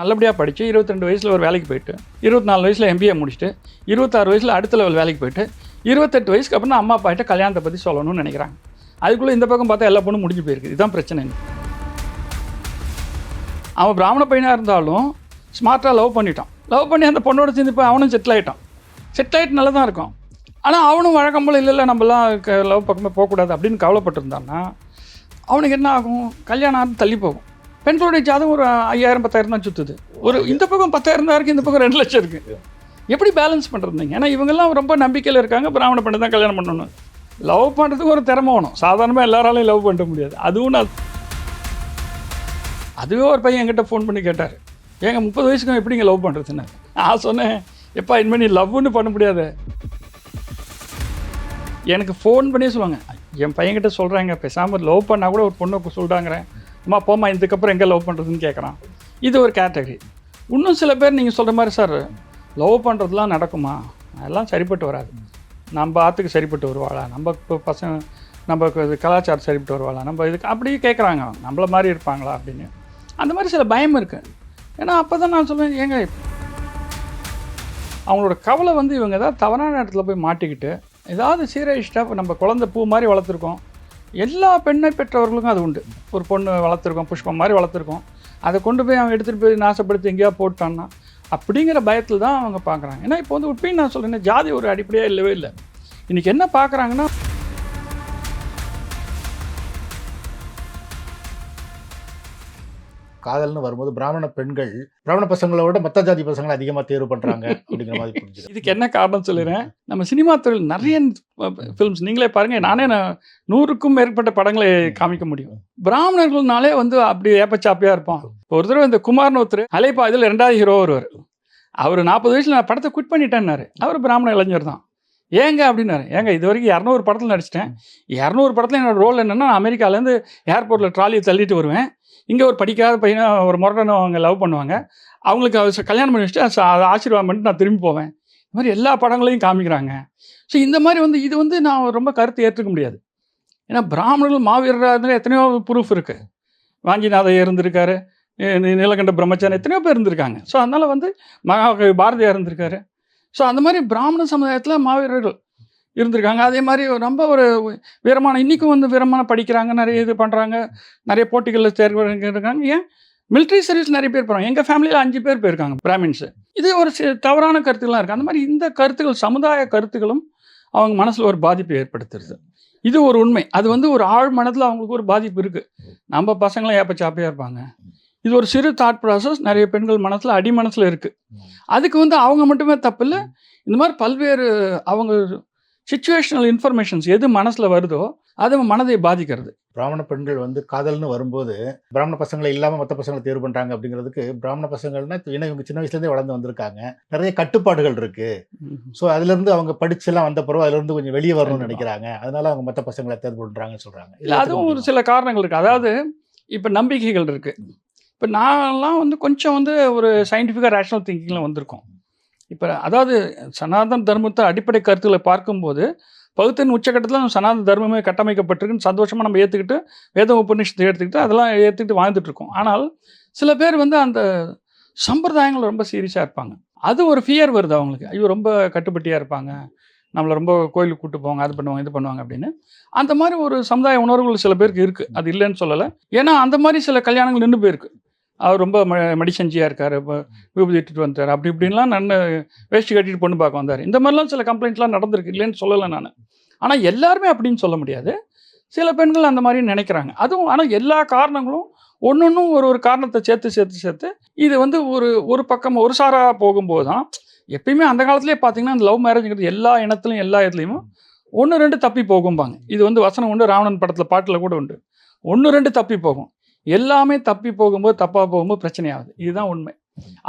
நல்லபடியாக படித்து இருபத்திரெண்டு வயசில் ஒரு வேலைக்கு போயிட்டு இருபத்தி நாலு வயசில் எம்பிஏ முடிச்சுட்டு இருபத்தாறு வயசில் அடுத்த லெவல் வேலைக்கு போயிட்டு இருபத்தெட்டு வயசுக்கு அப்புறம் அம்மா அப்பா கிட்ட கல்யாணத்தை பற்றி சொல்லணும்னு நினைக்கிறாங்க. அதுக்குள்ளே இந்த பக்கம் பார்த்தா எல்லா பொண்ணும் முடிஞ்சு போயிருக்கு. இதுதான் பிரச்சனை. அவன் பிராமண பையனாக இருந்தாலும் ஸ்மார்ட்டாக லவ் பண்ணிட்டான். லவ் பண்ணி அந்த பொண்ணோட சேர்ந்து போய் அவனும் செட்டில் ஆகிட்டான் செட்டில் ஆகிட்டு நல்லா தான் இருக்கும். ஆனால் அவனும் வழக்கம் போல் இல்லை இல்லை நம்மலாம் லவ் பக்கமே போகக்கூடாது அப்படின்னு கவலைப்பட்டிருந்தான்னா அவனுக்கு என்ன ஆகும்? கல்யாணம் ஆகும் தள்ளி போகும். பெண்களுடைய ஜாதகம் ஒரு ஐயாயிரம் பத்தாயிரம் தான் சுற்றுது ஒரு இந்த பக்கம் பத்தாயிரம் தான் இருக்குது இந்த பக்கம் ரெண்டு லட்சம் இருக்குது எப்படி பேலன்ஸ் பண்ணுறதுங்க ஏன்னா இவங்கெல்லாம் ரொம்ப நம்பிக்கையில் இருக்காங்க பிராமண பண்ணி தான் கல்யாணம் பண்ணணும். லவ் பண்ணுறதுக்கு ஒரு திறமை வேணும். சாதாரணமாக எல்லாராலையும் லவ் பண்ண முடியாது. அதுவும் நான் அதுவே ஒரு பையன் என்கிட்ட ஃபோன் பண்ணி கேட்டார். ஏங்க முப்பது வயசுக்கு எப்படிங்க லவ் பண்ணுறதுன்னு நான் சொன்னேன் எப்பா இனிமேல் நீ லவ்னு பண்ண முடியாது. எனக்கு ஃபோன் பண்ணி சொல்லுவாங்க. என் பையன்கிட்ட சொல்கிறாங்க பேசாமல் லவ் பண்ணால் கூட ஒரு பொண்ணை சொல்கிறாங்கிறேன் அம்மா போம்மா இதுக்கப்புறம் எங்கே லவ் பண்ணுறதுன்னு கேட்குறான் இது ஒரு கேட்டகரி இன்னும் சில பேர் நீங்கள் சொல்கிற மாதிரி சார் லவ் பண்ணுறதுலாம் நடக்குமா? அதெல்லாம் சரிப்பட்டு வராது. நம்ம ஆற்றுக்கு சரிப்பட்டு வருவாளா? நம்ம இப்போ பசங்க நம்ம இது கலாச்சாரம் சரிப்பட்டு வருவாளா? நம்ம இதுக்கு அப்படியே கேட்குறாங்க நம்மள மாதிரி இருப்பாங்களா? அப்படின்னு. அந்த மாதிரி சில பயம் இருக்குது ஏன்னா அப்போ தான் நான் சொல்லுவேன் ஏங்க அவங்களோட கவலை வந்து இவங்க ஏதாவது தவறான இடத்துல போய் மாட்டிக்கிட்டு ஏதாவது சீரழிச்சிட்டா இப்போ நம்ம குழந்தை பூ மாதிரி வளர்த்துருக்கோம். எல்லா பெண்ணை பெற்றவர்களுக்கும் அது உண்டு. ஒரு பொண்ணு வளர்த்துருக்கோம் புஷ்பம் மாதிரி வளர்த்துருக்கோம். அதை கொண்டு போய் அவங்க எடுத்துகிட்டு போய் நாசப்படுத்தி எங்கேயா போட்டான்னா அப்படிங்கிற பயத்தில் தான் அவங்க பார்க்குறாங்க ஏன்னா இப்போ வந்து உட்பின்னு நான் சொல்கிறேன் ஜாதி ஒரு அடிப்படையாக இல்லவே இல்லை. இன்றைக்கி என்ன பார்க்குறாங்கன்னா காதல்னு வரும்போது பிராமண பெண்கள் பிராமண பசங்களை விட மத்த ஜாதி பசங்களை அதிகமா தேர்வு பண்றாங்க அப்படிங்கிற மாதிரி புரிஞ்சுது. இதுக்கு என்ன காரணம் சொல்லிடுறேன்? நம்ம சினிமா தொழில் நிறைய ஃபிலிம்ஸ் நீங்களே பாருங்கள் நானே நான் நூறுக்கும் மேற்பட்ட படங்களை காமிக்க முடியும். பிராமணர்கள்னாலே வந்து அப்படி ஏப்பச்சாப்பியாக இருப்பான். ஒரு தடவை இந்த குமார்னு ஒருத்தர் அலைப்பா இதில் ரெண்டாவது ஹீரோ வருவார். அவர் நாற்பது வயசில் நான் படத்தை குட் பண்ணிட்டேன்னாரு. அவர் பிராமண இளைஞர் தான். ஏங்க அப்படின்னாரு. ஏங்க இது வரைக்கும் இரநூறு படத்தில் நடிச்சிட்டேன். இரநூறு படத்தில் என்னோட ரோல் என்னென்னா நான் அமெரிக்காலேருந்து ஏர்போர்ட்டில் ட்ராலியை தள்ளிட்டு வருவேன். இங்கே ஒரு படிக்காத பையனை ஒரு முரடனை அவங்க லவ் பண்ணுவாங்க. அவங்களுக்கு அது கல்யாணம் பண்ணி வச்சுட்டு அது அதை ஆசீர்வாதம் பண்ணிட்டு நான் திரும்பி போவேன். இந்த மாதிரி எல்லா படங்களையும் காமிக்கிறாங்க. ஸோ இந்த மாதிரி வந்து இது வந்து நான் ரொம்ப கருத்து ஏற்றுக்க முடியாது. ஏன்னா பிராமணர்கள் மாவீரராக எத்தனையோ ப்ரூஃப் இருக்குது வாஞ்சிநாதர் இருந்திருக்காரு நீலகண்ட பிரம்மச்சாரி எத்தனையோ பேர் இருந்திருக்காங்க. ஸோ அதனால் வந்து மகாகவி பாரதியார் இருந்திருக்காரு. ஸோ அந்த மாதிரி பிராமண சமுதாயத்தில் மாவீரர்கள் இருந்திருக்காங்க. அதே மாதிரி ரொம்ப ஒரு வீரமான இன்றைக்கும் வந்து வீரமான படிக்கிறாங்க நிறைய இது பண்ணுறாங்க நிறைய போட்டிகளில் தேர்வு இருக்காங்க ஏன்? மிலிட்ரி சர்வீஸ் நிறைய பேர் போகிறாங்க எங்கள் ஃபேமிலியில் அஞ்சு பேர் போயிருக்காங்க பிராமின்ஸு. இது ஒரு தவறான கருத்துக்கள்லாம் இருக்குது அந்த மாதிரி இந்த கருத்துக்கள் சமுதாய கருத்துக்களும் அவங்க மனசில் ஒரு பாதிப்பை ஏற்படுத்துறது. இது ஒரு உண்மை. அது வந்து ஒரு ஆழ் மனதில் அவங்களுக்கு ஒரு பாதிப்பு இருக்குது நம்ம பசங்களும் சாப்பையாக இருப்பாங்க. இது ஒரு சிறு தாட் ப்ராசஸ் நிறைய பெண்கள் மனசில் அடி மனசில் இருக்குது அதுக்கு வந்து அவங்க மட்டுமே தப்பு இல்லை. இந்த மாதிரி பல்வேறு அவங்க சுச்சுவேஷனல் இன்ஃபர்மேஷன்ஸ் எது மனசில் வருதோ அது மனதை பாதிக்கிறது. பிராமண பெண்கள் வந்து காதல்னு வரும்போது பிராமண பசங்களை இல்லாம மத்த பசங்களை தேர்வு பண்றாங்க அப்படிங்கிறதுக்கு பிராமண பசங்கள்னா ஏன்னா இவங்க சின்ன வயசுல இருந்தே வளர்ந்து வந்திருக்காங்க. நிறைய கட்டுப்பாடுகள் இருக்கு. ஸோ அதுல இருந்து அவங்க படிச்செல்லாம் வந்த பிறகு அதுல இருந்து கொஞ்சம் வெளியே வரணும்னு. நினைக்கிறாங்க. அதனால அவங்க மத்த பசங்களை தேர்வு பண்றாங்கன்னு சொல்றாங்க. இல்லை அதுவும் ஒரு சில காரணங்கள் இருக்குது அதாவது இப்போ நம்பிக்கைகள் இருக்குது இப்போ நான்லாம் வந்து கொஞ்சம் வந்து ஒரு சயின்டிஃபிக்காக ரேஷனல் திங்கிங்கில் வந்திருக்கோம். இப்போ அதாவது சனாதன தர்மத்தை அடிப்படை கருத்துக்களை பார்க்கும்போது பகுத்தின் உச்சக்கட்டத்தில் சனாதன தர்மமே கட்டமைக்கப்பட்டிருக்குன்னு சந்தோஷமாக நம்ம ஏற்றுக்கிட்டு வேத உபநிஷத்தை எடுத்துக்கிட்டு அதெல்லாம் ஏற்றுக்கிட்டு வாழ்ந்துட்டுருக்கோம் ஆனால் சில பேர் வந்து அந்த சம்பிரதாயங்கள் ரொம்ப சீரியஸாக இருப்பாங்க. அது ஒரு ஃபியர் வருது அவங்களுக்கு. ஐயோ ரொம்ப கட்டுப்பட்டியாக இருப்பாங்க. நம்மளை ரொம்ப கோயிலுக்கு கூட்டு போவாங்க அது பண்ணுவாங்க இது பண்ணுவாங்க அப்படின்னு. அந்த மாதிரி ஒரு சமுதாய உணர்வுகள் சில பேருக்கு இருக்குது அது இல்லைன்னு சொல்லலை. ஏன்னா அந்த மாதிரி சில கல்யாணங்கள் நின்று போயிருக்கு. அவர் ரொம்ப ம மடிசஞ்சியாக இருக்கார். விபூதி இட்டுட்டு வந்தார். அப்படி இப்படின்லாம் நான் வேஷ்டி கட்டிட்டு பொண்ணு பார்க்க வந்தார். இந்த மாதிரிலாம் சில கம்ப்ளைண்ட்லாம் நடந்திருக்கு இல்லைன்னு சொல்லலை நான். ஆனால் எல்லாருமே அப்படின்னு சொல்ல முடியாது. சில பெண்கள் அந்த மாதிரி நினைக்கிறாங்க. அதுவும் ஆனால் எல்லா காரணங்களும் ஒன்றொன்றும் ஒரு ஒரு காரணத்தை சேர்த்து சேர்த்து சேர்த்து இது வந்து ஒரு ஒரு பக்கம் ஒரு சாராக போகும்போது தான் எப்பயுமே அந்த காலத்துலேயே பார்த்தீங்கன்னா அந்த லவ் மேரேஜ்ங்கிறது எல்லா இனத்துலையும் எல்லா இதுலேயும் ஒன்று ரெண்டு தப்பி போகும்பாங்க. இது வந்து வசனம் உண்டு ராவணன் படத்தில் பாட்டில் கூட உண்டு. ஒன்று ரெண்டு தப்பி போகும். எல்லாமே தப்பி போகும்போது தப்பாக போகும்போது பிரச்சனையாகுது. இதுதான் உண்மை.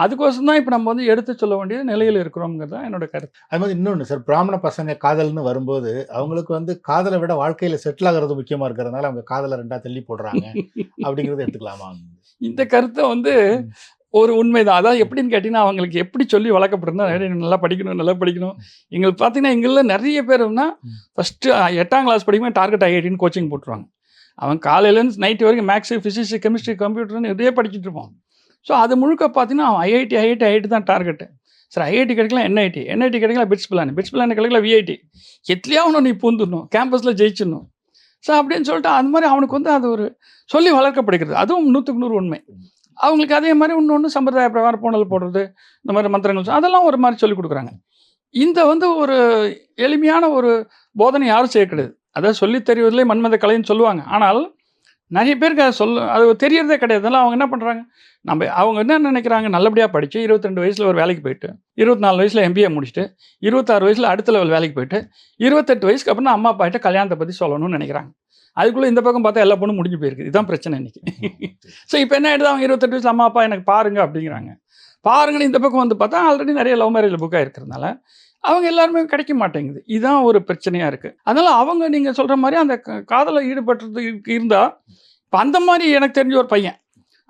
அதுக்கோசம் தான் இப்போ நம்ம வந்து எடுத்து சொல்ல வேண்டிய நிலையில் இருக்கிறோங்கிறது தான் என்னோட கருத்து. அது மாதிரி இன்னொன்று சார் பிராமண பசங்க காதல்னு வரும்போது அவங்களுக்கு வந்து காதலை விட வாழ்க்கையில செட்டில் ஆகிறது முக்கியமா இருக்கிறதுனால அவங்க காதலை ரெண்டா தள்ளி போடுறாங்க. அப்படிங்கறத எடுத்துக்கலாமா? இந்த கருத்தை வந்து ஒரு உண்மைதான். அதாவது எப்படின்னு கேட்டிங்கன்னா அவங்களுக்கு எப்படி சொல்லி வளர்க்கப்படுறா நல்லா படிக்கணும் நல்லா படிக்கணும். எங்களுக்கு பார்த்தீங்கன்னா எங்களில் நிறைய பேர்னா ஃபஸ்ட்டு எட்டாம் கிளாஸ் படிக்கும்போது டார்கெட் ஐஐடின்னு கோச்சிங் போட்டுருவாங்க. அவன் காலையிலேருந்து நைட்டு வரைக்கும் மேக்ஸு ஃபிசிக்ஸ் கெமிஸ்ட்ரி கம்ப்யூட்டர்னு இதே படிச்சுட்டு இருப்பான். ஸோ அது முழுக்க பார்த்தீங்கன்னா அவன் ஐஐடி ஐஐடி ஐஐடி தான் டார்கெட்டு சார் ஐஐடி கிடைக்கலாம் என்ஐடி என்ஐடி கிடைக்கல பிட்ஸ் பிளான் பிட்ஸ் பிளான் கிடைக்கல விஐடி எட்லையாவது நீ பூந்துடணும் கேம்பஸில் ஜெயிச்சிடணும். ஸோ அப்படின்னு சொல்லிட்டு அது மாதிரி அவனுக்கு வந்து அது ஒரு சொல்லி வளர்க்கப்படுகிறது. அதுவும் நூற்றுக்கு நூறு உண்மை. அவங்களுக்கு அதே மாதிரி இன்னொன்று சம்பிரதாய பிரகாரம் பூணல் போடுறது இந்த மாதிரி மந்திரங்கள் அதெல்லாம் ஒரு மாதிரி சொல்லி கொடுக்குறாங்க. இந்த வந்து ஒரு எளிமையான ஒரு போதனை யாரும் செய்ய கிடையாது. அதாவது சொல்லித் தெரிவதிலே மன்மத கலைன்னு சொல்லுவாங்க. ஆனால் நிறைய பேருக்கு அது சொல்ல அது தெரியறதே கிடையாது. அவங்க என்ன பண்ணுறாங்க நம்ம அவங்க என்ன நினைக்கிறாங்க? நல்லபடியாக படித்து இருபத்தி ரெண்டு வயசில் ஒரு வேலைக்கு போயிட்டு இருபத்தி நாலு வயசில் எம்பிஏ முடிச்சுட்டு இருபத்தாறு வயசில் அடுத்த லெவல் வேலைக்கு போயிட்டு இருபத்தெட்டு வயசுக்கு அப்புறம் அம்மா அப்பா கிட்ட கல்யாணத்தை பற்றி சொல்லணும்னு நினைக்கிறாங்க. அதுக்குள்ளே இந்த பக்கம் பார்த்தா எல்லா பொண்ணும் முடிஞ்சு போயிருக்கு. இதுதான் பிரச்சனை இன்னைக்கு. ஸோ இப்போ என்ன ஆயிடுது? அவங்க இருபத்தெட்டு வயசுல அம்மா அப்பா எனக்கு பாருங்க அப்படிங்கிறாங்க. பாருங்கன்னு இந்த பக்கம் வந்து பார்த்தா ஆல்ரெடி நிறைய லவ் மேரேஜ் புக் ஆயிருக்கிறதுனால அவங்க எல்லாருமே கிடைக்க மாட்டேங்குது. இதுதான் ஒரு பிரச்சனையாக இருக்குது அதனால் அவங்க நீங்கள் சொல்கிற மாதிரி அந்த காதலை ஈடுபட்டுறதுக்கு ஈடுபட்டுறது இருந்தால் இப்போ அந்த மாதிரி எனக்கு தெரிஞ்ச ஒரு பையன்.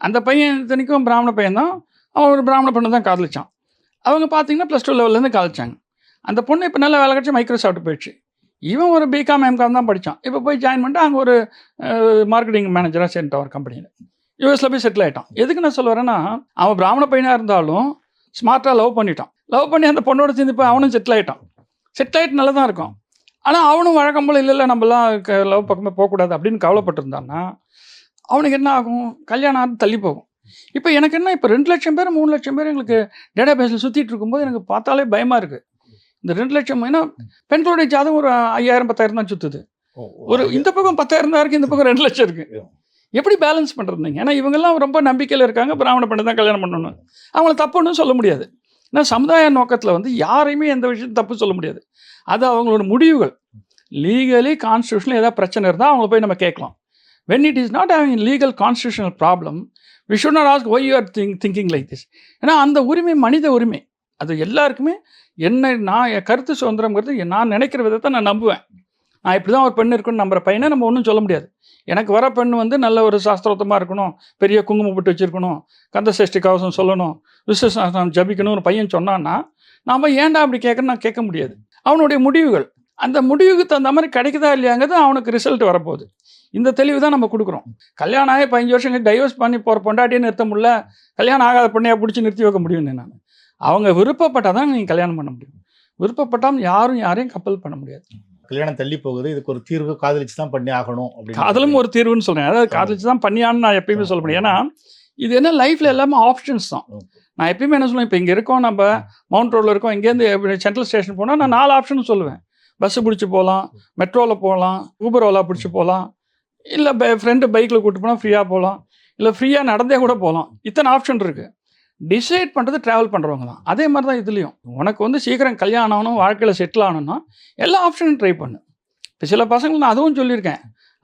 அந்த பையன் இத்தனைக்கும் பிராமண பையன் தான் அவன் ஒரு பிராமண பொண்ணு தான் காதலிச்சான். அவங்க பார்த்தீங்கன்னா ப்ளஸ் டூ லெவல்லேருந்து காதலிச்சாங்க. அந்த பொண்ணு இப்போ நல்ல வேலை கிடச்சி மைக்ரோசாஃப்ட் போயிடுச்சு. இவன் ஒரு பிகாம் எம்காம் தான் படித்தான் இப்போ போய் ஜாயின் பண்ணிட்டு அங்கே ஒரு மார்க்கெட்டிங் மேனேஜராக சேர்ந்துட்டான் ஒரு கம்பெனியில் யூஎஸில் போய் செட்டில் ஆகிட்டான் எதுக்கு நான் சொல்ல வரேன்னா அவன் பிராமண பையனாக இருந்தாலும் ஸ்மார்ட்டாக லவ் பண்ணிட்டான். லவ் பண்ணி அந்த பொண்ணோட சேர்ந்து போய் அவனும் செட்டில் ஆகிட்டான் செட்டில் ஆகிட்டு நல்லா தான் இருக்கும். ஆனால் அவனும் வழக்கம் போல் இல்லை இல்லை நம்மலாம் லவ் பக்கமே போகக்கூடாது அப்படின்னு கவலைப்பட்டிருந்தான்னா அவனுக்கு என்ன ஆகும்? கல்யாணம் ஆகி தள்ளி போகும். இப்போ எனக்கு என்ன இப்போ ரெண்டு லட்சம் பேர் மூணு லட்சம் பேர் எங்களுக்கு டேட்டா பேஸில் சுற்றிட்டு இருக்கும்போது எனக்கு பார்த்தாலே பயமாக இருக்குது இந்த ரெண்டு லட்சம் ஏன்னா பெண்களுடைய ஜாதகம் ஒரு ஐயாயிரம் பத்தாயிரம் தான் சுற்றுது ஒரு இந்த பக்கம் பத்தாயிரம் தான் இருக்குது இந்த பக்கம் ரெண்டு லட்சம் இருக்குது எப்படி பேலன்ஸ் பண்ணுறதுங்க ஏன்னா இவங்கெல்லாம் ரொம்ப நம்பிக்கையில் இருக்காங்க பிராமண பண்ணி தான் கல்யாணம் பண்ணணும் அவங்கள தப்புன்னு சொல்ல முடியாது. ஏன்னா சமுதாய நோக்கத்தில் வந்து யாரையுமே எந்த விஷயத்தையும் தப்பு சொல்ல முடியாது. அது அவங்களோட முடிவுகள். லீகலி கான்ஸ்டியூஷனில் ஏதாவது பிரச்சனை இருந்தால் அவங்கள போய் நம்ம கேட்கலாம். When it is not having legal constitutional problem we should not ask why you are thing thinking like this ஏன்னா அந்த உரிமை மனித உரிமை. அது எல்லாருக்குமே என்ன நான் என் கருத்து சுதந்திரங்கிறது நான் நினைக்கிற விதத்தை நான் நம்புவேன். இப்படி தான் ஒரு பெண் இருக்குன்னு நம்புற பையனை நம்ம ஒன்றும் சொல்ல முடியாது. எனக்கு வர பெண் வந்து நல்ல ஒரு சாஸ்திரோத்தமாக இருக்கணும் பெரிய குங்குமம் போட்டு வச்சுருக்கணும் கந்த சஷ்டி கவசம் சொல்லணும் விஸ்வசாஸ்திரம் ஜபிக்கணும்னு ஒரு பையன் சொன்னான்னா நாம் ஏன்டா அப்படி கேட்கணும் நான் கேட்க முடியாது. அவனுடைய முடிவுகள் அந்த முடிவுக்கு தகுந்த மாதிரி கிடைக்குதா இல்லையாங்கிறது அவனுக்கு ரிசல்ட் வரப்போகுது. இந்த தெளிவு தான் நம்ம கொடுக்குறோம். கல்யாணம் ஆகி பதினஞ்சு வருஷம் டைவர்ஸ் பண்ணி போகிற பொண்டாட்டியே நிறுத்த முடியல கல்யாணம் ஆகாத பொண்ணையாக பிடிச்சி நிறுத்தி வைக்க முடியும்னு நான் அவங்க விருப்பப்பட்டால் தான் நீங்கள் கல்யாணம் பண்ண முடியும். விருப்பப்பட்டால் யாரும் யாரையும் கப்பல் பண்ண முடியாது. கல்யாணம் தள்ளி போகுது. இதுக்கு ஒரு தீர்வு காதலிச்சு தான் பண்ணி ஆகணும் அப்படின்னு காதலும் ஒரு தீர்வுன்னு சொல்றேன். அதாவது காதலிச்சு தான் பண்ணியான்னு நான் எப்பயுமே சொல்ல முடியும். ஏன்னா இது என்ன லைஃப்ல எல்லாமே ஆப்ஷன்ஸ் தான். நான் எப்பயுமே என்ன சொல்லுவேன் இப்போ இங்கே இருக்கோம் நம்ம மவுண்ட் ரோடில் இருக்கோம் இங்கேருந்து சென்ட்ரல் ஸ்டேஷன் போனால் நான் நாலு ஆப்ஷன் சொல்லுவேன். பஸ்ஸு பிடிச்சி போகலாம் மெட்ரோவில் போகலாம் ஊபர் ஓலா பிடிச்சி போகலாம் இல்லை பை ஃப்ரெண்டு பைக்கில் கூட்டு போனால் ஃப்ரீயாக போகலாம் இல்லை ஃப்ரீயாக நடந்தே கூட போகலாம் இத்தனை ஆப்ஷன் இருக்குது டிசைட் பண்ணுறது ட்ராவல் பண்ணுறவங்க தான் அதே மாதிரி தான் இதுலேயும். உனக்கு வந்து சீக்கிரம் கல்யாணம் ஆகணும் வாழ்க்கையில் செட்டில் ஆகணும்னா எல்லா ஆப்ஷனும் ட்ரை பண்ணு. இப்போ சில பசங்களுக்கு நான் அதுவும் சொல்லியிருக்கேன்.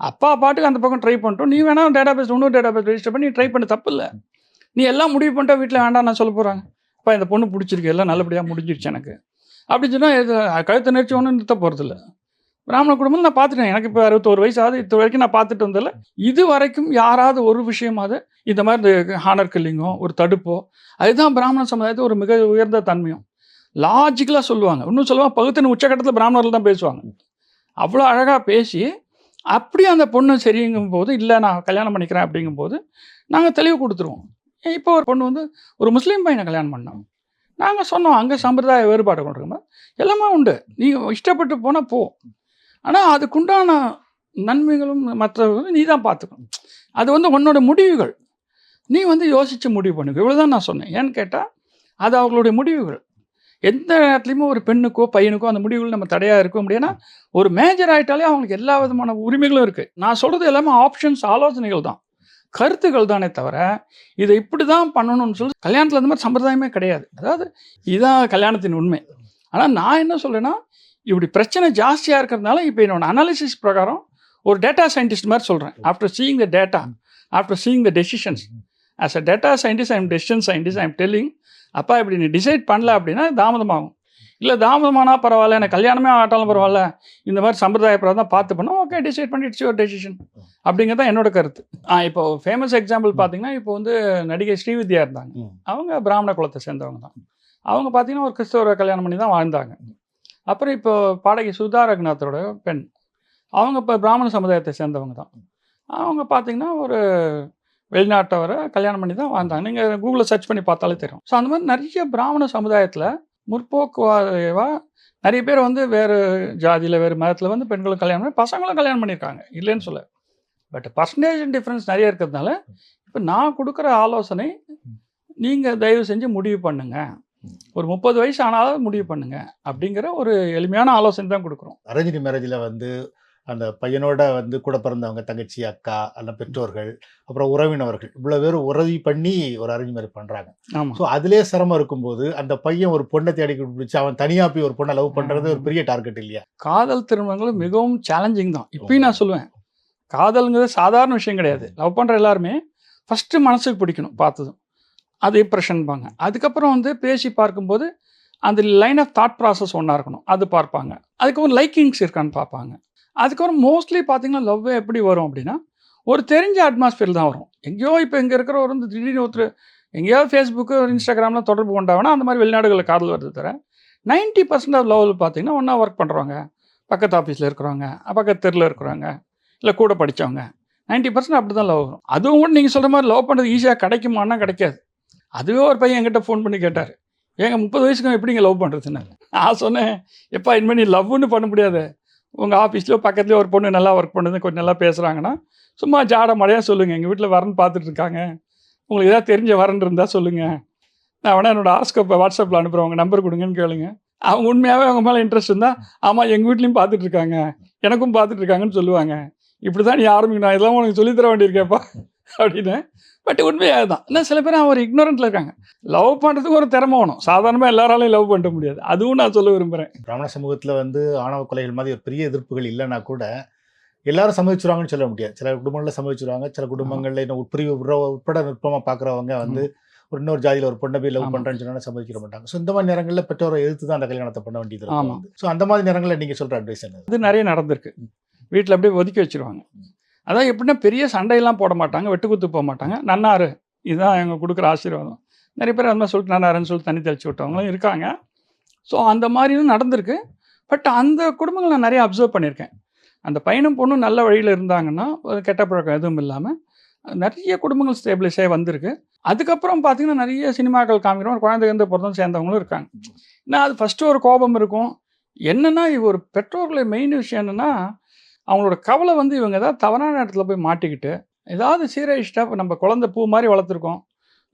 அப்பா பாட்டுக்கு அந்த பக்கம் ட்ரை பண்ணிட்டோம். நீ வேணால் டேட்டா பேஸ் இன்னொரு டேட்டா பேஸ் ரெஜிஸ்டர் பண்ணி ட்ரை பண்ண. தப்பு இல்லை. நீ எல்லாம் முடிவு பண்ணிட்டா வீட்டில் வேண்டாம் நான் சொல்ல போகிறாங்க அப்பா இந்த பொண்ணு பிடிச்சிருக்கு. எல்லாம் நல்லபடியாக முடிஞ்சிருச்சு எனக்கு. அப்படின்னு சொன்னால் இது கழுத்தை நெரிச்சு ஒன்றும் நிறுத்த போகிறதில்ல பிராமண குடும்பம் நான் பார்த்துட்டேன். எனக்கு இப்போ அறுபத்தோரு வயசு ஆகுது. இது வரைக்கும் நான் பார்த்துட்டு வந்ததில்ல. இது வரைக்கும் யாராவது ஒரு விஷயமாவது இந்த மாதிரி இந்த ஹானர் கில்லிங்கோ ஒரு தடுப்போ அதுதான் பிராமண சமுதாயத்தை ஒரு மிக உயர்ந்த தன்மையும். லாஜிக்கலாக சொல்லுவாங்க. இன்னும் சொல்லுவாங்க பகுத்தின் உச்சக்கட்டத்தில் பிராமணர்கள் தான் பேசுவாங்க. அவ்வளோ அழகாக பேசி அப்படியே அந்த பொண்ணு சரிங்கும் போது இல்லை நான் கல்யாணம் பண்ணிக்கிறேன் அப்படிங்கும்போது நாங்கள் தெளிவு கொடுத்துருவோம். இப்போ ஒரு பொண்ணு வந்து ஒரு முஸ்லீம் பையனை கல்யாணம் பண்ணோம் நாங்கள் சொன்னோம் அங்கே சம்பிரதாய வேறுபாடு கொண்டு எல்லாமே உண்டு. நீங்கள் இஷ்டப்பட்டு போனால் போ. ஆனால் அதுக்குண்டான நன்மைகளும் மற்றவர்களும் நீ தான் பார்த்துக்கணும். அது வந்து உன்னோட முடிவுகள். நீ வந்து யோசித்து முடிவு பண்ணுங்க. இவ்வளோ தான் நான் சொன்னேன். ஏன்னு கேட்டால் அது அவர்களுடைய முடிவுகள். எந்த நேரத்துலையுமே ஒரு பெண்ணுக்கோ பையனுக்கோ அந்த முடிவுகள் நம்ம தடையாக இருக்க முடியும்னா ஒரு மேஜர் ஆகிட்டாலே அவங்களுக்கு எல்லா விதமான உரிமைகளும் இருக்குது நான் சொல்கிறது எல்லாமே ஆப்ஷன்ஸ் ஆலோசனைகள் தான். கருத்துக்கள் தானே தவிர இதை இப்படி தான் பண்ணணும்னு சொல்லி கல்யாணத்தில் அந்த மாதிரி சம்பிரதாயமே கிடையாது. அதாவது இதுதான் கல்யாணத்தின் உண்மை. ஆனால் நான் என்ன சொல்கிறேன்னா இப்படி பிரச்சனை ஜாஸ்தியாக இருக்கிறதுனால இப்போ என்னோட அனாலிசிஸ் பிரகாரம் ஒரு டேட்டா சயின்டிஸ்ட் மாதிரி சொல்கிறேன் after seeing the data after seeing the decisions as a data scientist I'm decision scientist I'm telling அப்பா இப்படி நீ டிசைட் பண்ணல அப்படின்னா தாமதமாகும். இல்லை தாமதமானா பரவாயில்ல எனக்கு கல்யாணமே ஆட்டாலும் பரவாயில்ல. இந்த மாதிரி சம்பிரதாய பிரகாரம் பார்த்து பண்ணோம் ஓகே டிசைட் பண்ணி இட்ஸ் யுவர் டெசிஷன் அப்படிங்கிறது தான் என்னோட கருத்து. ஆ இப்போ ஃபேமஸ் எக்ஸாம்பிள் பார்த்தீங்கன்னா இப்போ வந்து நடிகை ஸ்ரீவித்யா இருந்தாங்க. ம். அவங்க பிராமண குலத்தை சேர்ந்தவங்க தான். அவங்க பார்த்தீங்கன்னா ஒரு கிறிஸ்தவரை கல்யாணம் பண்ணி தான் வாழ்ந்தாங்க. அப்புறம் இப்போ பாடகி சுதா ரகுநாத்தரோட பெண். அவங்க இப்போ பிராமண சமுதாயத்தை சேர்ந்தவங்க தான். அவங்க பார்த்தீங்கன்னா ஒரு வெளிநாட்டவரை கல்யாணம் பண்ணி தான் வாழ்ந்தாங்க. நீங்கள் கூகுளில் சர்ச் பண்ணி பார்த்தாலே தெரியும். ஸோ அந்த மாதிரி நிறைய பிராமண சமுதாயத்தில் முற்போக்குவாதவா நிறைய பேர் வந்து வேறு ஜாதியில் வேறு மதத்தில் வந்து பெண்களும் கல்யாணம் பண்ணி பசங்களும் கல்யாணம் பண்ணியிருக்காங்க. இல்லைன்னு சொல்ல பட் பர்சன்டேஜ் டிஃப்ரென்ஸ் நிறைய இருக்கிறதுனால இப்போ நான் கொடுக்குற ஆலோசனை நீங்கள் தயவு செஞ்சு முடிவு பண்ணுங்கள் ஒரு முப்பது வயசு ஆனாலும் முடிவு பண்ணுங்க அப்படிங்கிற ஒரு எளிமையான ஆலோசனை தான் கொடுக்குறோம். அரேஞ்ச் மேரேஜில் வந்து அந்த பையனோட வந்து கூட பிறந்தவங்க தங்கச்சி அக்கா அல்ல பெற்றோர்கள் அப்புறம் உறவினர்கள் இவ்வளோ பேர் உதவி பண்ணி ஒரு அரேஞ்ச் மேரேஜ் பண்ணுறாங்க ஆமாம் ஸோ அதுலேயே சிரமம் இருக்கும்போது அந்த பையன் ஒரு பொண்ணை தேடி பிடிச்சி அவன் தனியாக போய் ஒரு பொண்ணை லவ் பண்ணுறது ஒரு பெரிய டார்கெட் இல்லையா? காதல் திருமணங்கள் மிகவும் சேலஞ்சிங் தான். இப்பயும் நான் சொல்லுவேன். காதல்ங்கிறது சாதாரண விஷயம் கிடையாது. லவ் பண்ணுற எல்லாருமே ஃபஸ்ட்டு மனசுக்கு பிடிக்கணும் பார்த்ததும். அது இம்ப்ரெஷன்பாங்க அதுக்கப்புறம் வந்து பேசி பார்க்கும்போது அந்த லைன் ஆஃப் தாட் ப்ராசஸ் ஒன்றா இருக்கணும். அது பார்ப்பாங்க. அதுக்கப்புறம் லைக்கிங்ஸ் இருக்கான்னு பார்ப்பாங்க. அதுக்கப்புறம் மோஸ்ட்லி பார்த்தீங்கன்னா லவ்வே எப்படி வரும் அப்படின்னா ஒரு தெரிஞ்ச அட்மாஸ்பியர் தான் வரும். எங்கேயோ இப்போ இங்கே இருக்கிறவர் வந்து திடீர்னு ஒருத்தர் எங்கேயாவது ஃபேஸ்புக்கு இன்ஸ்டாகிராமில் தொடர்பு கொண்டாங்கன்னா அந்த மாதிரி வெளிநாடுகளில் காதல் வருது தர நைன்ட்டி பர்சன்ட் ஆஃப் லெவல் பார்த்தீங்கன்னா ஒன்றா ஒர்க் பண்ணுறவங்க பக்கத்து ஆஃபீஸில் இருக்கிறவங்க பக்கத்து தெருவில் இருக்கிறவங்க இல்லை கூட படித்தவங்க நைன்ட்டி பர்சன்ட் அப்படி தான் லவ் வரும். அதுவும் கூட நீங்கள் சொல்கிற மாதிரி லவ் பண்ணுறது ஈஸியாக கிடைக்குமான்னா கிடைக்காது. அதுவே ஒரு பையன் என்கிட்ட ஃபோன் பண்ணி கேட்டார். ஏங்க முப்பது வயசுக்கு எப்படிங்க லவ் பண்ணுறதுன்னு நான் சொன்னேன் எப்பா இனிமேல் நீ லவ்னு பண்ண முடியாது. உங்கள் ஆஃபீஸ்லையோ பக்கத்துலேயோ ஒரு பொண்ணு நல்லா ஒர்க் பண்ணுது கொஞ்சம் நல்லா பேசுகிறாங்கன்னா சும்மா ஜாட மழையாக சொல்லுங்கள் எங்கள் வீட்டில் வரன்னு பார்த்துட்டு இருக்காங்க. உங்களுக்கு ஏதாவது தெரிஞ்ச வரன் இருந்தால் சொல்லுங்கள் நான் வேணா என்னோட ஆர்ஸ்கோப்பை வாட்ஸ்அப்பில் அனுப்புகிறேன் உங்கள் நம்பர் கொடுங்கன்னு கேளுங்க. அவங்க உண்மையாகவே அவங்க மேலே இன்ட்ரெஸ்ட் இருந்தால் ஆமாம் எங்கள் வீட்லேயும் பார்த்துட்ருக்காங்க எனக்கும் பார்த்துட்ருக்காங்கன்னு சொல்லுவாங்க. இப்படி தான் நீ ஆரம்பிக்கணும். நான் இதெல்லாம் உனக்கு சொல்லித் தர வேண்டியிருக்கேப்பா அப்படின்னு பட் உண்மையாக தான் இன்னும் சில பேர் அவர் இக்னோரண்ட்டில் இருக்காங்க. லவ் பண்ணுறதுக்கு ஒரு திறமை வேணும். சாதாரணமாக எல்லாராலையும் லவ் பண்ண முடியாது. அதுவும் நான் சொல்ல விரும்புகிறேன் பிராமண சமூகத்தில் வந்து ஆணவ கொலைகள் மாதிரி ஒரு பெரிய எதிர்ப்புகள் இல்லைன்னா கூட எல்லாரும் சம்மதிச்சிருவாங்கன்னு சொல்ல முடியாது. சில குடும்பங்களில் சம்மதிச்சிருவாங்க. சில குடும்பங்களில் இன்னும் உட்பிரிவு உட்பட நுட்பமாக பார்க்குறவங்க வந்து ஒரு இன்னொரு ஜாதியில் ஒரு பொண்ணை போய் லவ். பண்ணுறேன்னு சொன்னா சம்மதிக்கிற மாட்டாங்க. ஸோ இந்த மாதிரி நேரங்களில் பெற்றோரை எதிர்த்து தான் அந்த கல்யாணத்தை பண்ண வேண்டியது ஆமா. இருக்கும் ஸோ அந்த மாதிரி நேரங்களில் நீங்கள் சொல்கிற அட்வைஸ் என்ன இது நிறைய நடந்திருக்கு. வீட்டில் அப்படியே ஒதுக்கி வச்சிருவாங்க. அதான் எப்படின்னா பெரிய சண்டையெல்லாம் போட மாட்டாங்க வெட்டுக்குத்து போக மாட்டாங்க. நன்னாரு இதுதான் எங்கள் கொடுக்குற ஆசீர்வாதம். நிறைய பேர் அந்த மாதிரி சொல்லிட்டு நன்னாருன்னு சொல்லிட்டு தண்ணி தெளிச்சு விட்டவங்களும் இருக்காங்க. ஸோ அந்த மாதிரியும் நடந்திருக்கு. பட் அந்த குடும்பங்கள் நான் நிறைய அப்சர்வ் பண்ணியிருக்கேன். அந்த பையனும் பொண்ணும் நல்ல வழியில் இருந்தாங்கன்னா ஒரு கெட்ட பழக்கம் எதுவும் இல்லாமல் நிறைய குடும்பங்கள் ஸ்டேபிளைஸ் வந்திருக்கு. அதுக்கப்புறம் பார்த்தீங்கன்னா நிறைய சினிமாக்கள் காமிக்கிறோம் குழந்தைங்க இருந்த பிறந்தும் சேர்ந்தவங்களும் இருக்காங்க. ஏன்னா அது ஃபஸ்ட்டு ஒரு கோபம் இருக்கும். என்னென்னா இது ஒரு பெற்றோர்களை மெயின் விஷயம் என்னென்னா அவங்களோட கவலை வந்து இவங்க ஏதாவது தவறான இடத்துல போய் மாட்டிக்கிட்டு ஏதாவது சீரழிச்சிட்டா இப்போ நம்ம குழந்தை பூ மாதிரி வளர்த்துருக்கோம்.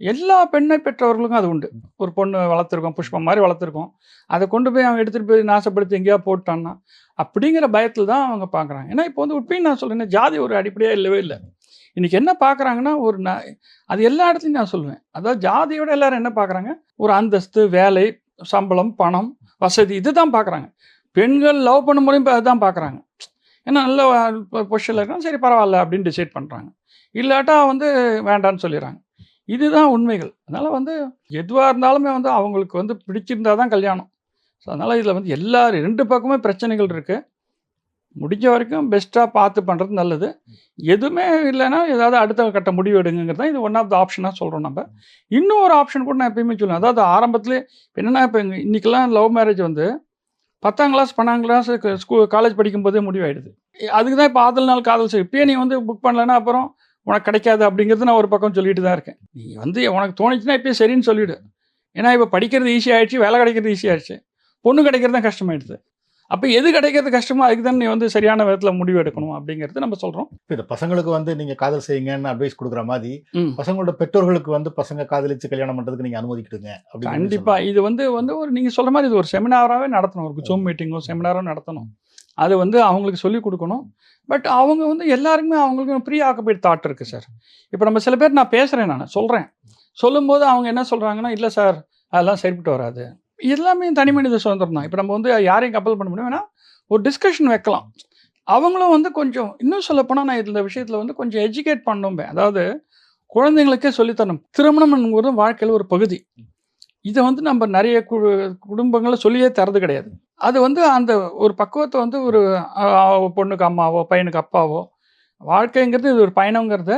எல்லா பெண்ணை பெற்றவர்களுக்கும் அது உண்டு. ஒரு பொண்ணு வளர்த்துருக்கோம் புஷ்பம் மாதிரி வளர்த்துருக்கோம். அதை கொண்டு போய் அவன் எடுத்துகிட்டு போய் நாசப்படுத்தி எங்கேயா போட்டான்னா அப்படிங்கிற பயத்தில் தான் அவங்க பார்க்குறாங்க ஏன்னா இப்போ வந்து உட்பின்னு நான் சொல்கிறேன் ஜாதி ஒரு அடிப்படையாக இல்லவே இல்லை. இன்றைக்கி என்ன பார்க்குறாங்கன்னா ஒரு ந அது எல்லா இடத்துலையும் நான் சொல்லுவேன் அதாவது ஜாதியோட எல்லாரும் என்ன பார்க்குறாங்க ஒரு அந்தஸ்து வேலை சம்பளம் பணம் வசதி இது தான் பார்க்குறாங்க பெண்கள் லவ் பண்ண முடியும் இப்போ அதுதான் பார்க்குறாங்க ஏன்னா நல்ல பொசிஷனில் இருக்கணும் சரி பரவாயில்ல அப்படின்னு டிசைட் பண்ணுறாங்க இல்லாட்டா வந்து வேண்டான்னு சொல்லிடுறாங்க. இதுதான் உண்மைகள். அதனால் வந்து எதுவாக இருந்தாலுமே வந்து அவங்களுக்கு வந்து பிடிச்சிருந்தா தான் கல்யாணம். ஸோ அதனால் இதில் வந்து எல்லா ரெண்டு பக்கமே பிரச்சனைகள் இருக்குது முடிஞ்ச வரைக்கும் பெஸ்ட்டாக பார்த்து பண்ணுறது நல்லது. எதுவுமே இல்லைன்னா ஏதாவது அடுத்த கட்ட முடிவு எடுங்கிறது தான் இது ஒன் ஆஃப் த ஆப்ஷனாக சொல்கிறோம் நம்ம. இன்னும் ஒரு ஆப்ஷன் கூட நான் எப்பயுமே சொல்லுவேன். அதாவது ஆரம்பத்துலேயே என்னென்னா இப்போ இன்றைக்கெல்லாம் லவ் மேரேஜ் வந்து பத்தாம் கிளாஸ் பன்னெண்டாம் கிளாஸ் ஸ்கூல் காலேஜ் படிக்கும்போதே முடிவாயிடுது. அதுக்கு தான் இப்போ ஆதல் நாள் காதல் செய்யும் இப்பயே நீ வந்து புக் பண்ணலன்னா அப்புறம் உனக்கு கிடைக்காது அப்படிங்கிறது நான் ஒரு பக்கம் சொல்லிட்டு தான் இருக்கேன். நீ வந்து உனக்கு தோணுச்சுன்னா இப்பயே சரின்னு சொல்லிவிடு ஏன்னா இப்போ படிக்கிறது ஈஸியாகிடுச்சு வேலை கிடைக்கிறது ஈஸியாகிடுச்சு பொண்ணு கிடைக்கிறது தான் கஷ்டமாயிடுது. அப்போ எது கிடைக்கிறது கஷ்டமோ அதுக்கு தான் நீ வந்து சரியான விதத்தில் முடிவு எடுக்கணும் அப்படிங்கிறது நம்ம சொல்கிறோம் இப்போ இந்த பசங்களுக்கு வந்து நீங்கள் காதல் செய்யுங்கன்னு அட்வைஸ் கொடுக்குற மாதிரி. பசங்களோட பெற்றோர்களுக்கு வந்து பசங்க காதலிச்சு கல்யாணம் பண்ணுறதுக்கு நீங்கள் அனுமதிக்கிடுங்க கண்டிப்பாக இது வந்து வந்து ஒரு நீங்கள் சொல்கிற மாதிரி இது ஒரு செமினாராகவே நடத்தணும். ஒரு ஜூம் மீட்டிங்கோ செமினாரோ நடத்தணும். அது வந்து அவங்களுக்கு சொல்லிக் கொடுக்கணும். பட் அவங்க வந்து எல்லாருக்குமே அவங்களுக்கு ப்ரீ ஆக்குபைட் தாட் இருக்குது சார் இப்போ நம்ம சில பேர் நான் பேசுகிறேன் நான் சொல்கிறேன் சொல்லும்போது அவங்க என்ன சொல்கிறாங்கன்னா இல்லை சார் அதெல்லாம் சரிப்பட்டு வராது. எல்லாமே தனி மனித சுதந்திரம் தான். இப்போ நம்ம வந்து யாரையும் கப்பல் பண்ண முடியும். ஏன்னா ஒரு டிஸ்கஷன் வைக்கலாம். அவங்களும் வந்து கொஞ்சம் இன்னும் சொல்லப்போனால் நான் இந்த விஷயத்தில் வந்து கொஞ்சம் எஜுகேட் பண்ணும்பே அதாவது குழந்தைங்களுக்கே சொல்லித்தரணும். திருமணம்ங்கிறது வாழ்க்கையில் ஒரு பகுதி. இதை வந்து நம்ம நிறைய கு குடும்பங்களை சொல்லியே தரது கிடையாது. அது வந்து அந்த ஒரு பக்குவத்தை வந்து ஒரு பொண்ணுக்கு அம்மாவோ பையனுக்கு அப்பாவோ வாழ்க்கைங்கிறது இது ஒரு பயணங்கிறத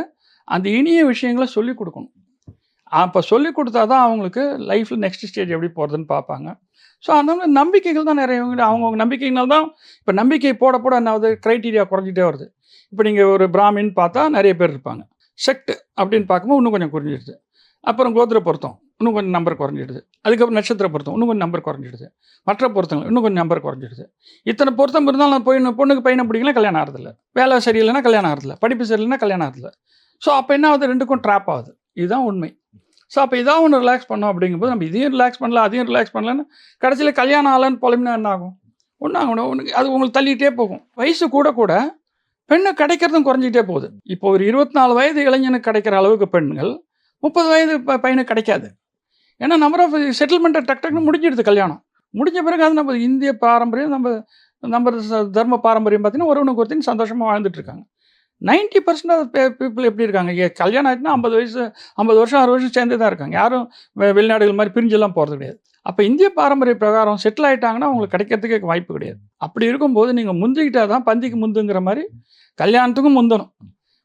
அந்த இனிய விஷயங்களை சொல்லி கொடுக்கணும். அப்போ சொல்லி கொடுத்தா தான் அவங்களுக்கு லைஃப்பில் நெக்ஸ்ட் ஸ்டேஜ் எப்படி போகிறதுன்னு பார்ப்பாங்க. ஸோ அந்த மாதிரி நம்பிக்கைகள் தான் நிறைய அவங்கவுங்க நம்பிக்கைகள்னால தான் இப்போ நம்பிக்கை போட போட என்ன க்ரைட்டீரியா குறைஞ்சிட்டே வருது. இப்போ நீங்கள் ஒரு பிராமின் பார்த்தா நிறைய பேர் இருப்பாங்க. செக்ட் அப்படின்னு பார்க்கும்போது இன்னும் கொஞ்சம் குறைஞ்சிடுது. அப்புறம் கோத்திர பொருத்தம் இன்னும் கொஞ்சம் நம்பர் குறைஞ்சிடுது. அதுக்கப்புறம் நட்சத்திர பொருத்தம் இன்னும் கொஞ்சம் நம்பர் குறைஞ்சிடுது. மற்ற பொருத்தங்கள் இன்னும் கொஞ்சம் நம்பர் குறைஞ்சிடுது. இத்தனை பொருத்தம் இருந்தாலும் போய் பொண்ணுக்கு பையனை பிடிக்கல கல்யாணம் ஆகிறதில்ல. வேலை சரியில்லைன்னா கல்யாணம் ஆகிறதில்ல. படிப்பு சரியில்லைன்னா கல்யாணம் ஆகிறதில்ல. ஸோ அப்போ என்ன ஆகுது? ரெண்டுக்கும் ட்ராப் ஆகுது. இதுதான் உண்மை. ஸோ அப்போ இதான் ஒன்று ரிலாக்ஸ் பண்ணோம் அப்படிங்கும்போது நம்ம இதையும் ரிலாக்ஸ் பண்ணல அதையும் ரிலாக்ஸ் பண்ணலன்னு கடைசியில் கல்யாணம் ஆகலன்னு புலம்பினா என்ன ஆகும்? ஒன்றும் ஆகணும் ஒன்று அது உங்களுக்கு தள்ளிகிட்டே போகும். வயசு கூட கூட பெண்ணு கிடைக்கிறதும் குறைஞ்சிக்கிட்டே போகுது. இப்போ ஒரு இருபத்தி நாலு வயது இளைஞனுக்கு கிடைக்கிற அளவுக்கு பெண்கள் முப்பது வயது ப- பையனுக்கு கிடைக்காது. ஏன்னா நம்பர் ஆஃப் செட்டில்மெண்ட்டை டக் டக்குன்னு முடிஞ்சிடுது கல்யாணம். முடிஞ்ச பிறகு அது நம்ம இந்திய பாரம்பரியம் நம்ம நம்ம தர்ம பாரம்பரியம் பார்த்தீங்கன்னா ஒருவனுக்கு ஒருத்தன் சந்தோஷமாக வாழ்ந்துட்டு இருக்காங்க. நைன்ட்டி பர்சன்ட் ஆஃப் பீப்புள் எப்படி இருக்காங்க? கல்யாணம் ஆச்சுன்னா ஐம்பது வயசு ஐம்பது வருஷம் அறுபது வருஷம் சேர்ந்தே தான் இருக்காங்க. யாரும் வெளிநாடுகள் மாதிரி பிரிஞ்செல்லாம் போகிறது கிடையாது. அப்போ இந்திய பாரம்பரிய பிரகாரம் செட்டில் ஆயிட்டாங்கன்னா அவங்களுக்கு கிடைக்கிறதுக்கு வாய்ப்பு கிடையாது. அப்படி இருக்கும்போது நீங்கள் முந்திக்கிட்டால் தான் பந்திக்கு முந்துங்கிற மாதிரி கல்யாணத்துக்கும் முந்தணும்.